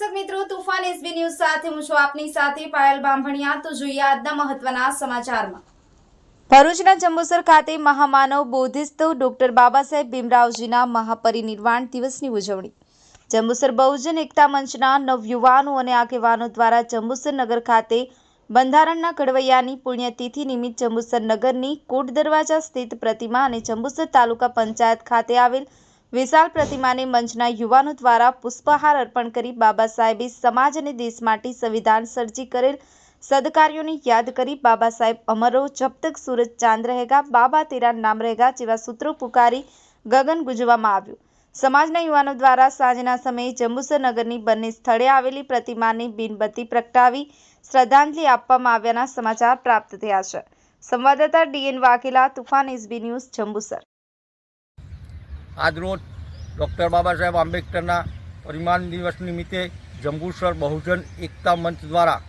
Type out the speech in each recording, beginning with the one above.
રહ્યું તુફાન SB news સાથે હું છું આપની સાથે પાયલ બામભણિયા તો જોઈએ આજના મહત્વના સમાચારમાં. ભરૂચના જંબુસર ખાતે મહામાનવ બોધિસ્ત ડોક્ટર બાબા સાહેબ ભીમરાવજીના મહાપરિનિર્વાણ દિવસની ઉજવણી. જંબુસર બહુજન એકતા મંચના નવયુવાનો અને આગેવાનો દ્વારા જંબુસર નગર ખાતે બંધારણના ઘડવૈયાની પુણ્યતિથિ નિમિત્ત જંબુસર નગરની કોટ દરવાજા સ્થિત પ્રતિમા અને જંબુસર તાલુકા પંચાયત ખાતે આવેલ વિશાળ પ્રતિમાને મંચના યુવાનો દ્વારા પુષ્પહાર અર્પણ કરી બાબા સાહેબે સમાજ અને દેશ માટે સંવિધાન સર્જી કરેલ સદકાર્યોને યાદ કરી બાબા સાહેબ અમરો, જબ તક સૂરજ ચાંદ રહેગા, બાબા તેરા નામ રહેગા જેવા સૂત્રો પુકારી ગગન ગુંજવામાં આવ્યું. સમાજના યુવાનો દ્વારા સાંજના સમયે જંબુસર નગરની બંને સ્થળે આવેલી પ્રતિમાને બીનબત્તી પ્રગટાવી શ્રદ્ધાંજલિ આપવામાં આવ્યાના સમાચાર પ્રાપ્ત થયા છે. સંવાદદાતા D N Vaghela, Tufan S B news, Jambusar. આજરોજ ડૉક્ટર બાબા સાહેબ આંબેડકરના પરિમાણ દિવસ નિમિત્તે જંબુસર બહુજન એકતા મંચ દ્વારા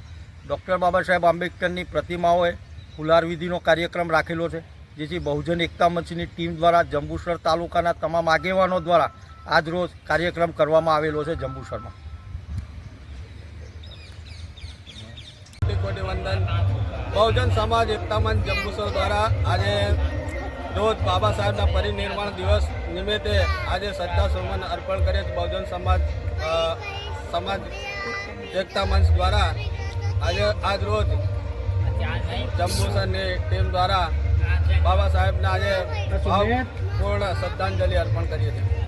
ડૉક્ટર બાબા સાહેબ આંબેડકરની પ્રતિમાઓએ ફુલારવિધિનો કાર્યક્રમ રાખેલો છે, જેથી બહુજન એકતા મંચની ટીમ દ્વારા જંબુસર તાલુકાના તમામ આગેવાનો દ્વારા આજરોજ કાર્યક્રમ કરવામાં આવેલો છે જંબુસરમાં. બહુજન સમાજ એકતા મંચ જંબુસર દ્વારા આજે રોજ બાબા સાહેબના પરિનિર્વાણ દિવસ નિમિત્તે આજે શ્રદ્ધા સુમન અર્પણ કરે છીએ. બહુજન સમાજ સમાજ એકતા મંચ દ્વારા આજે આજ રોજ જંબુસરની ટીમ દ્વારા બાબા સાહેબને આજે ભાવપૂર્ણ શ્રદ્ધાંજલિ અર્પણ કરીએ છીએ.